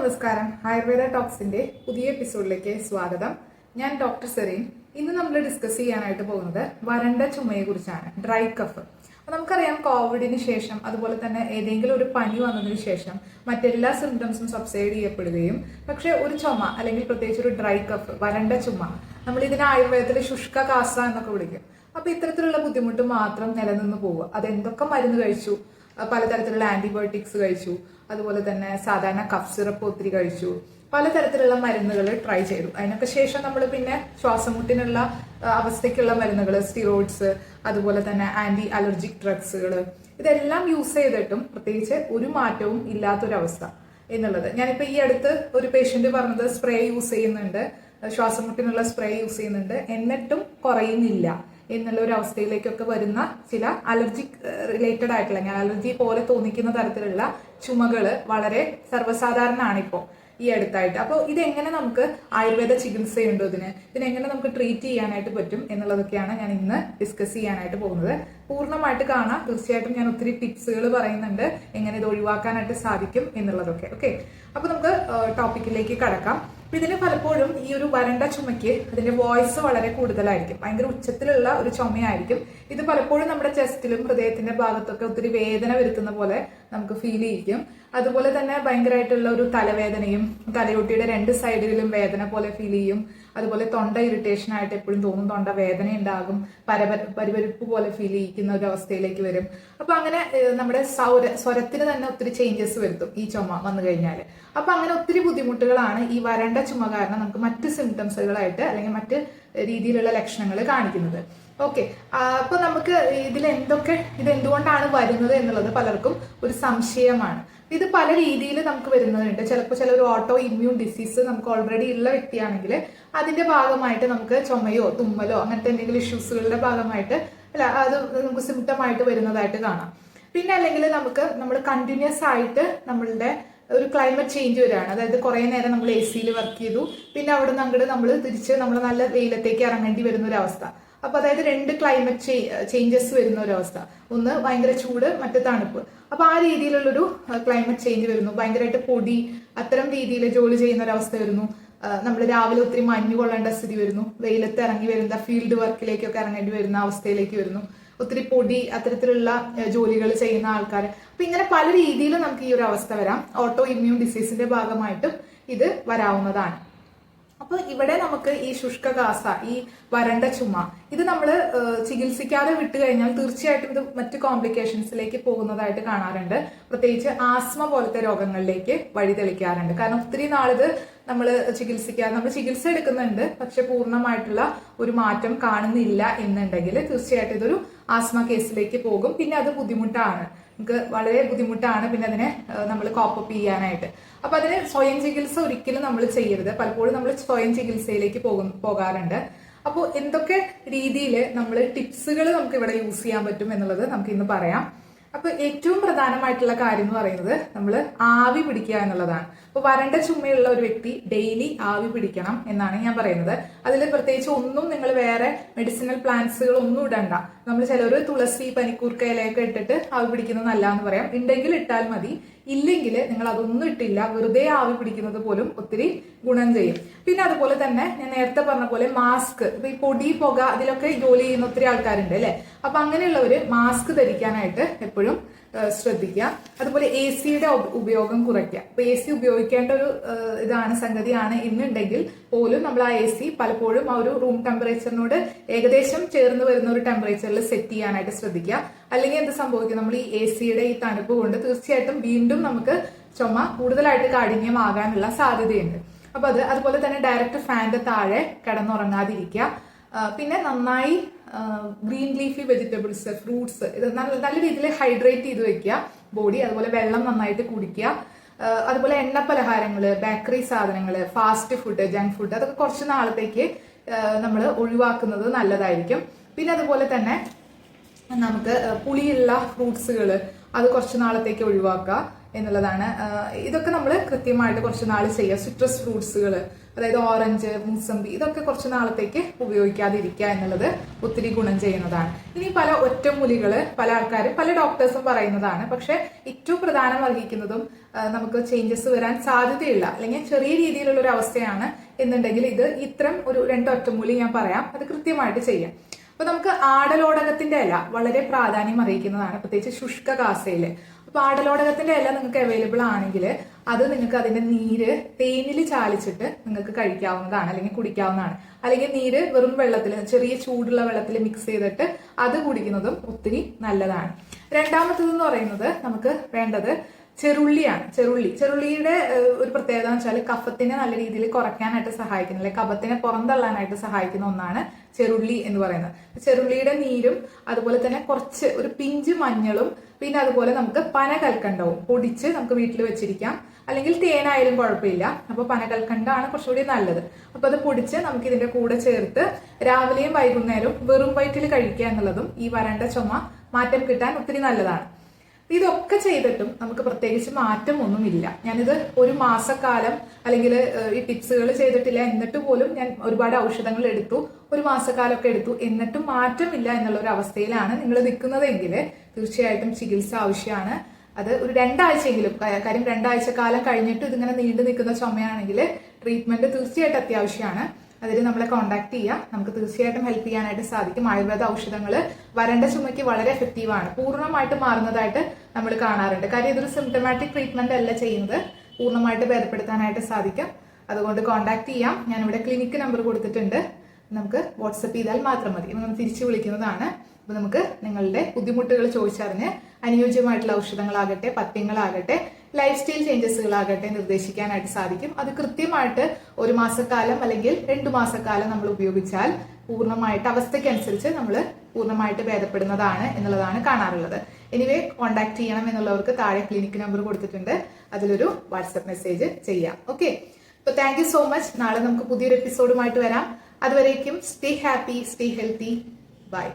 നമസ്കാരം. ആയുർവേദ ടോക്സിന്റെ പുതിയ എപ്പിസോഡിലേക്ക് സ്വാഗതം. ഞാൻ ഡോക്ടർ സെറീൻ. ഇന്ന് നമ്മൾ ഡിസ്കസ് ചെയ്യാനായിട്ട് പോകുന്നത് വരണ്ട ചുമയെ കുറിച്ചാണ് ഡ്രൈ കഫ്. നമുക്കറിയാം കോവിഡിന് ശേഷം അതുപോലെ തന്നെ ഏതെങ്കിലും ഒരു പനി വന്നതിന് ശേഷം മറ്റെല്ലാ സിംറ്റംസും സബ്സൈഡ് ചെയ്യപ്പെടുകയും പക്ഷേ ഒരു ചുമ അല്ലെങ്കിൽ പ്രത്യേകിച്ച് ഒരു ഡ്രൈ കഫ് വരണ്ട ചുമ നമ്മൾ ഇതിനെ ആയുർവേദത്തിൽ ശുഷ്ക കാസ എന്നൊക്കെ വിളിക്കും. അപ്പൊ ഇത്തരത്തിലുള്ള ബുദ്ധിമുട്ട് മാത്രം നിലനിന്ന് പോവുക. അത് എന്തൊക്കെ മരുന്ന് കഴിച്ചു? പലതരത്തിലുള്ള ആന്റിബയോട്ടിക്സ് കഴിച്ചു. അതുപോലെ തന്നെ സാധാരണ കഫ് സിറപ്പ് ഒത്തിരി കഴിച്ചു. പലതരത്തിലുള്ള മരുന്നുകൾ ട്രൈ ചെയ്തു. അതിനൊക്കെ ശേഷം നമ്മൾ പിന്നെ ശ്വാസമുട്ടിനുള്ള അവസ്ഥയ്ക്കുള്ള മരുന്നുകൾ സ്റ്റിറോയിഡ്സ് അതുപോലെ തന്നെ ആന്റി അലർജിക് ഡ്രഗ്സുകൾ ഇതെല്ലാം യൂസ് ചെയ്തിട്ടും പ്രത്യേകിച്ച് ഒരു മാറ്റവും ഇല്ലാത്തൊരവസ്ഥ എന്നുള്ളത്. ഞാനിപ്പോൾ ഈ അടുത്ത് ഒരു പേഷ്യന്റ് പറഞ്ഞത് സ്പ്രേ യൂസ് ചെയ്യുന്നുണ്ട്. ശ്വാസമുട്ടിനുള്ള സ്പ്രേ യൂസ് ചെയ്യുന്നുണ്ട്. എന്നിട്ടും കുറയുന്നില്ല. എന്നുള്ള ഒരു അവസ്ഥയിലേക്കൊക്കെ വരുന്ന ചില അലർജിക് റിലേറ്റഡ് ആയിട്ടുള്ള ഞാൻ അലർജി പോലെ തോന്നിക്കുന്ന തരത്തിലുള്ള ചുമകൾ വളരെ സർവസാധാരണമാണ് ഇപ്പോൾ ഈ അടുത്തായിട്ട്. അപ്പോൾ ഇതെങ്ങനെ നമുക്ക് ആയുർവേദ ചികിത്സയുണ്ടോ ഇതിന്? ഇതിനെങ്ങനെ നമുക്ക് ട്രീറ്റ് ചെയ്യാനായിട്ട് പറ്റും എന്നുള്ളതൊക്കെയാണ് ഞാൻ ഇന്ന് ഡിസ്കസ് ചെയ്യാനായിട്ട് പോകുന്നത്. പൂർണമായിട്ട് കാണാം. തീർച്ചയായിട്ടും ഞാൻ ഒത്തിരി ടിപ്സുകൾ പറയുന്നുണ്ട്. എങ്ങനെ ഇത് ഒഴിവാക്കാനായിട്ട് സാധിക്കും എന്നുള്ളതൊക്കെ. ഓക്കെ? അപ്പോൾ നമുക്ക് ടോപ്പിക്കിലേക്ക് കടക്കാം. അപ്പൊ ഇതിന് പലപ്പോഴും ഈ ഒരു വരണ്ട ചുമയ്ക്ക് അതിന്റെ വോയിസ് വളരെ കൂടുതലായിരിക്കും. ഭയങ്കര ഉച്ചത്തിലുള്ള ഒരു ചുമയായിരിക്കും. ഇത് പലപ്പോഴും നമ്മുടെ ചെസ്റ്റിലും ഹൃദയത്തിന്റെ ഭാഗത്തൊക്കെ ഒത്തിരി വേദന വരുത്തുന്ന പോലെ നമുക്ക് ഫീൽ ചെയ്യിക്കും. അതുപോലെ തന്നെ ഭയങ്കരമായിട്ടുള്ള ഒരു തലവേദനയും തലയോട്ടിയുടെ രണ്ട് സൈഡിലും വേദന പോലെ ഫീൽ ചെയ്യും. അതുപോലെ തൊണ്ട ഇറിറ്റേഷൻ ആയിട്ട് എപ്പോഴും തോന്നും. തൊണ്ട വേദന ഉണ്ടാകും. പരപര പരിപരിപ്പ് പോലെ ഫീൽ ചെയ്യിക്കുന്ന ഒരു അവസ്ഥയിലേക്ക് വരും. അപ്പൊ അങ്ങനെ നമ്മുടെ സൗര സ്വരത്തിന് തന്നെ ഒത്തിരി ചേഞ്ചസ് വരുത്തും ഈ ചുമ വന്നു കഴിഞ്ഞാൽ അപ്പൊ അങ്ങനെ ഒത്തിരി ബുദ്ധിമുട്ടുകളാണ് ഈ വരണ്ട ചുമ കാരണം നമുക്ക് മറ്റ് സിംറ്റംസുകളായിട്ട് അല്ലെങ്കിൽ മറ്റ് രീതിയിലുള്ള ലക്ഷണങ്ങൾ കാണിക്കുന്നത്. ഓക്കെ അപ്പൊ നമുക്ക് ഇതിൽ എന്തൊക്കെ ഇത് എന്തുകൊണ്ടാണ് വരുന്നത് എന്നുള്ളത് പലർക്കും ഒരു സംശയമാണ്. ഇത് പല രീതിയിൽ നമുക്ക് വരുന്നതുണ്ട് ചിലപ്പോൾ ചില ഒരു ഓട്ടോ ഇമ്മ്യൂൺ ഡിസീസ് നമുക്ക് ഓൾറെഡി ഉള്ള വ്യക്തിയാണെങ്കിൽ അതിന്റെ ഭാഗമായിട്ട് നമുക്ക് ചുമയോ തുമ്മലോ അങ്ങനത്തെ എന്തെങ്കിലും ഇഷ്യൂസുകളുടെ ഭാഗമായിട്ട് അല്ല അത് നമുക്ക് സിംറ്റം ആയിട്ട് വരുന്നതായിട്ട് കാണാം. പിന്നെ അല്ലെങ്കിൽ നമുക്ക് നമ്മൾ കണ്ടിന്യൂസ് ആയിട്ട് നമ്മളുടെ ഒരു ക്ലൈമറ്റ് ചേഞ്ച് വരികയാണ്. അതായത് കുറേ നേരം നമ്മൾ എ സിയിൽ വർക്ക് ചെയ്തു. പിന്നെ അവിടെ നിന്ന് അങ്ങോട്ട് നമ്മൾ തിരിച്ച് നമ്മൾ നല്ല വെയിലത്തേക്ക് ഇറങ്ങേണ്ടി വരുന്ന ഒരു അവസ്ഥ. അപ്പൊ അതായത് രണ്ട് ക്ലൈമറ്റ് ചേഞ്ചസ് വരുന്ന ഒരു അവസ്ഥ. ഒന്ന് ഭയങ്കര ചൂട് മറ്റേ തണുപ്പ്. അപ്പൊ ആ രീതിയിലുള്ളൊരു ക്ലൈമറ്റ് ചേഞ്ച് വരുന്നു. ഭയങ്കരമായിട്ട് പൊടി അത്തരം രീതിയിൽ ജോലി ചെയ്യുന്ന ഒരവസ്ഥ വരുന്നു നമ്മൾ രാവിലെ ഒത്തിരി മഞ്ഞ് കൊള്ളേണ്ട സ്ഥിതി വരുന്നു. വെയിലത്ത് ഇറങ്ങി വരുന്ന ഫീൽഡ് വർക്കിലേക്കൊക്കെ ഇറങ്ങേണ്ടി വരുന്ന അവസ്ഥയിലേക്ക് വരുന്നു. ഒത്തിരി പൊടി അത്തരത്തിലുള്ള ജോലികൾ ചെയ്യുന്ന ആൾക്കാർ അപ്പൊ ഇങ്ങനെ പല രീതിയിൽ നമുക്ക് ഈ ഒരു അവസ്ഥ വരാം. ഓട്ടോ ഇമ്മ്യൂൺ ഡിസീസിന്റെ ഭാഗമായിട്ടും ഇത് വരാവുന്നതാണ്. അപ്പൊ ഇവിടെ നമുക്ക് ഈ ശുഷ്കകാസ ഈ വരണ്ട ചുമ ഇത് നമ്മൾ ചികിത്സിക്കാതെ വിട്ടു കഴിഞ്ഞാൽ തീർച്ചയായിട്ടും ഇത് മറ്റ് കോംപ്ലിക്കേഷൻസിലേക്ക് പോകുന്നതായിട്ട് കാണാറുണ്ട്. പ്രത്യേകിച്ച് ആസ്മ പോലത്തെ രോഗങ്ങളിലേക്ക് വഴിതെളിക്കാറുണ്ട് കാരണം ഒത്തിരി നാളിത് നമ്മൾ ചികിത്സിക്കാതെ നമ്മൾ ചികിത്സ എടുക്കുന്നുണ്ട് പക്ഷെ പൂർണമായിട്ടുള്ള ഒരു മാറ്റം കാണുന്നില്ല എന്നുണ്ടെങ്കിൽ തീർച്ചയായിട്ടും ഇതൊരു ആസ്മ കേസിലേക്ക് പോകും. പിന്നെ അത് ബുദ്ധിമുട്ടാണ്. നമുക്ക് വളരെ ബുദ്ധിമുട്ടാണ് പിന്നെ അതിനെ നമ്മൾ കോപ്പപ്പ് ചെയ്യാനായിട്ട്. അപ്പൊ അതിന് സ്വയം ചികിത്സ ഒരിക്കലും നമ്മൾ ചെയ്യരുത്. പലപ്പോഴും നമ്മൾ സ്വയം ചികിത്സയിലേക്ക് പോകും പോകാറുണ്ട്. അപ്പോൾ എന്തൊക്കെ രീതിയിൽ നമ്മൾ ടിപ്സുകൾ നമുക്ക് ഇവിടെ യൂസ് ചെയ്യാൻ പറ്റും എന്നുള്ളത് നമുക്ക് ഇന്ന് പറയാം. അപ്പൊ ഏറ്റവും പ്രധാനമായിട്ടുള്ള കാര്യം എന്ന് പറയുന്നത് നമ്മൾ ആവി പിടിക്കുക എന്നുള്ളതാണ്. അപ്പൊ വരണ്ട ചുമയുള്ള ഒരു വ്യക്തി ഡെയിലി ആവി പിടിക്കണം എന്നാണ് ഞാൻ പറയുന്നത്. അതിൽ പ്രത്യേകിച്ച് ഒന്നും നിങ്ങൾ വേറെ മെഡിസിനൽ പ്ലാന്റ്സുകൾ ഒന്നും ഇടണ്ട. നമ്മൾ ചിലർ തുളസി പനിക്കൂർക്ക ഇലയൊക്കെ ഇട്ടിട്ട് ആവി പിടിക്കുന്നത് എന്ന് പറയാം. ഉണ്ടെങ്കിൽ ഇട്ടാൽ മതി. ഇല്ലെങ്കിൽ നിങ്ങൾ അതൊന്നും ഇട്ടില്ല. വെറുതെ ആവി പിടിക്കുന്നത് പോലും ഒത്തിരി ഗുണം ചെയ്യും. പിന്നെ അതുപോലെ തന്നെ ഞാൻ നേരത്തെ പറഞ്ഞ പോലെ മാസ്ക്. ഈ പൊടി പുക അതിലൊക്കെ ജോലി ചെയ്യുന്ന ഒത്തിരി ആൾക്കാരുണ്ട് അല്ലെ? അപ്പൊ അങ്ങനെയുള്ളവര് മാസ്ക് ധരിക്കാനായിട്ട് എപ്പോഴും ശ്രദ്ധിക്കുക. അതുപോലെ എ സിയുടെ ഉപയോഗം കുറയ്ക്കുക. അപ്പൊ എ സി ഉപയോഗിക്കേണ്ട ഒരു ഇതാണ് സംഗതിയാണ് ഇന്നുണ്ടെങ്കിൽ പോലും നമ്മൾ ആ എ സി പലപ്പോഴും ആ ഒരു റൂം ടെമ്പറേച്ചറിനോട് ഏകദേശം ചേർന്ന് വരുന്ന ഒരു ടെമ്പറേച്ചറിൽ സെറ്റ് ചെയ്യാനായിട്ട് ശ്രദ്ധിക്കുക. അല്ലെങ്കിൽ എന്ത് സംഭവിക്കും? നമ്മൾ ഈ എ സിയുടെ ഈ തണുപ്പ് കൊണ്ട് തീർച്ചയായിട്ടും വീണ്ടും നമുക്ക് ചുമ കൂടുതലായിട്ട് കാഠിന്യമാകാനുള്ള സാധ്യതയുണ്ട്. അപ്പൊ അത് അതുപോലെ തന്നെ ഡയറക്റ്റ് ഫാനിന്റെ താഴെ കിടന്നുറങ്ങാതിരിക്കുക. പിന്നെ നന്നായി ഗ്രീൻ ലീഫി വെജിറ്റബിൾസ് ഫ്രൂട്ട്സ് ഇത് നല്ല നല്ല രീതിയിൽ ഹൈഡ്രേറ്റ് ചെയ്ത് വെക്കുക ബോഡി അതുപോലെ വെള്ളം നന്നായിട്ട് കുടിക്കുക. അതുപോലെ എണ്ണ പലഹാരങ്ങൾ ബേക്കറി സാധനങ്ങൾ ഫാസ്റ്റ് ഫുഡ് ജങ്ക് ഫുഡ് അതൊക്കെ കുറച്ച് നാളത്തേക്ക് നമ്മൾ ഒഴിവാക്കുന്നത് നല്ലതായിരിക്കും. പിന്നെ അതുപോലെ തന്നെ നമുക്ക് പുളിയുള്ള ഫ്രൂട്ട്സുകൾ അത് കുറച്ച് നാളത്തേക്ക് ഒഴിവാക്കുക. എന്നുള്ളതാണ്. ഇതൊക്കെ നമ്മൾ കൃത്യമായിട്ട് കുറച്ച് നാൾ ചെയ്യുക സിട്രസ് ഫ്രൂട്ട്സുകൾ അതായത് ഓറഞ്ച് മൂസമ്പി ഇതൊക്കെ കുറച്ച് നാളത്തേക്ക് ഉപയോഗിക്കാതിരിക്കുക എന്നുള്ളത് ഒത്തിരി ഗുണം ചെയ്യുന്നതാണ്. ഇനി പല ഒറ്റമൂലികൾ പല ആൾക്കാരും പല ഡോക്ടേഴ്സും പറയുന്നതാണ്. പക്ഷെ ഏറ്റവും പ്രധാനം അർഹിക്കുന്നതും നമുക്ക് ചേഞ്ചസ് വരാൻ സാധ്യതയുള്ള അല്ലെങ്കിൽ ചെറിയ രീതിയിലുള്ള ഒരു അവസ്ഥയാണ് എന്നുണ്ടെങ്കിൽ ഇത് ഇത്തരം ഒരു രണ്ട് ഒറ്റമൂലി ഞാൻ പറയാം. അത് കൃത്യമായിട്ട് ചെയ്യാം. അപ്പൊ നമുക്ക് ആടലോടകത്തിന്റെ ഇല വളരെ പ്രാധാന്യം അറിയിക്കുന്നതാണ് പ്രത്യേകിച്ച് ശുഷ്ക കാസയിൽ അപ്പൊ എല്ലാം നിങ്ങൾക്ക് അവൈലബിൾ ആണെങ്കിൽ അത് നിങ്ങൾക്ക് അതിന്റെ നീര് തേനിൽ ചാലിച്ചിട്ട് നിങ്ങൾക്ക് കഴിക്കാവുന്നതാണ് അല്ലെങ്കിൽ കുടിക്കാവുന്നതാണ്. അല്ലെങ്കിൽ നീര് വെറും വെള്ളത്തിൽ ചെറിയ ചൂടുള്ള വെള്ളത്തിൽ മിക്സ് ചെയ്തിട്ട് അത് കുടിക്കുന്നതും ഒത്തിരി നല്ലതാണ്. രണ്ടാമത്തതെന്ന് പറയുന്നത് നമുക്ക് വേണ്ടത് ചെറുള്ളിയാണ് ചെറുള്ളി. ചെറുള്ളിയുടെ ഒരു പ്രത്യേകത എന്ന് വെച്ചാൽ കഫത്തിനെ നല്ല രീതിയിൽ കുറയ്ക്കാനായിട്ട് സഹായിക്കുന്ന അല്ലെങ്കിൽ കഫത്തിനെ പുറന്തള്ളാനായിട്ട് സഹായിക്കുന്ന ഒന്നാണ് ചെറുള്ളി എന്ന് പറയുന്നത്. ചെറുള്ളിയുടെ നീരും അതുപോലെ തന്നെ കുറച്ച് ഒരു പിഞ്ച് മഞ്ഞളും പിന്നെ അതുപോലെ നമുക്ക് പന പനകൽക്കണ്ടവും പൊടിച്ച് നമുക്ക് വീട്ടിൽ വെച്ചിരിക്കാം. അല്ലെങ്കിൽ തേനായാലും കുഴപ്പമില്ല. അപ്പോൾ പനകൽക്കണ്ടാണ് കുറച്ചുകൂടി നല്ലത്. അപ്പോൾ അത് പൊടിച്ച് നമുക്ക് ഇതിന്റെ കൂടെ ചേർത്ത് രാവിലെയും വൈകുന്നേരവും വെറും വയറ്റിൽ കഴിക്കുക എന്നുള്ളതും ഈ വരണ്ട ചുമ മാറ്റം കിട്ടാൻ ഒത്തിരി നല്ലതാണ്. ഇതൊക്കെ ചെയ്തിട്ടും നമുക്ക് പ്രത്യേകിച്ച് മാറ്റമൊന്നുമില്ല. ഞാനിത് ഒരു മാസക്കാലം അല്ലെങ്കിൽ ഈ ടിപ്സുകൾ ചെയ്തിട്ടില്ല എന്നിട്ട് പോലും ഞാൻ ഒരുപാട് ഔഷധങ്ങൾ എടുത്തു ഒരു മാസക്കാലമൊക്കെ എടുത്തു എന്നിട്ടും മാറ്റമില്ല എന്നുള്ള ഒരു അവസ്ഥയിലാണ് നിങ്ങൾ നിൽക്കുന്നതെങ്കിൽ തീർച്ചയായിട്ടും ചികിത്സ ആവശ്യമാണ്. അത് ഒരു രണ്ടാഴ്ചയെങ്കിലും കാര്യം രണ്ടാഴ്ച കാലം കഴിഞ്ഞിട്ട് ഇതിങ്ങനെ നീണ്ടു നിൽക്കുന്ന ചുമയാണെങ്കിൽ ട്രീറ്റ്മെന്റ് തീർച്ചയായിട്ടും അത്യാവശ്യമാണ്. അതിൽ നമ്മളെ കോൺടാക്ട് ചെയ്യാം. നമുക്ക് തീർച്ചയായിട്ടും ഹെൽപ്പ് ചെയ്യാനായിട്ട് സാധിക്കും. ആയുർവേദ ഔഷധങ്ങൾ വരണ്ട ചുമയ്ക്ക് വളരെ എഫക്റ്റീവ് ആണ്. പൂർണമായിട്ട് മാറുന്നതായിട്ട് നമ്മൾ കാണാറുണ്ട്. കാര്യം ഇതൊരു സിംറ്റമാറ്റിക് ട്രീറ്റ്മെന്റ് അല്ല ചെയ്യുന്നത്. പൂർണമായിട്ട് ഭേദപ്പെടുത്താനായിട്ട് സാധിക്കും. അതുകൊണ്ട് കോൺടാക്ട് ചെയ്യാം. ഞാനിവിടെ ക്ലിനിക്ക് നമ്പർ കൊടുത്തിട്ടുണ്ട്. നമുക്ക് വാട്സപ്പ് ചെയ്താൽ മാത്രം മതി. നമ്മൾ തിരിച്ചു വിളിക്കുന്നതാണ്. അപ്പോൾ നമുക്ക് നിങ്ങളുടെ ബുദ്ധിമുട്ടുകൾ ചോദിച്ചറിഞ്ഞ് അനുയോജ്യമായിട്ടുള്ള ഔഷധങ്ങളാകട്ടെ പഥ്യങ്ങളാകട്ടെ ലൈഫ് സ്റ്റൈൽ ചേഞ്ചസുകളാകട്ടെ നിർദ്ദേശിക്കാനായിട്ട് സാധിക്കും. അത് കൃത്യമായിട്ട് ഒരു മാസക്കാലം അല്ലെങ്കിൽ രണ്ടു മാസക്കാലം നമ്മൾ ഉപയോഗിച്ചാൽ പൂർണമായിട്ട് അവസ്ഥയ്ക്കനുസരിച്ച് നമ്മൾ പൂർണമായിട്ട് ഭേദപ്പെടുന്നതാണ് എന്നുള്ളതാണ് കാണാറുള്ളത്. എനിവേ കോൺടാക്ട് ചെയ്യണം എന്നുള്ളവർക്ക് താഴെ ക്ലിനിക് നമ്പർ കൊടുത്തിട്ടുണ്ട്. അതിലൊരു വാട്സപ്പ് മെസ്സേജ് ചെയ്യാം. ഓക്കെ അപ്പൊ താങ്ക് സോ മച്ച് നാളെ നമുക്ക് പുതിയൊരു എപ്പിസോഡുമായിട്ട് വരാം. അതുവരേക്കും stay happy stay healthy bye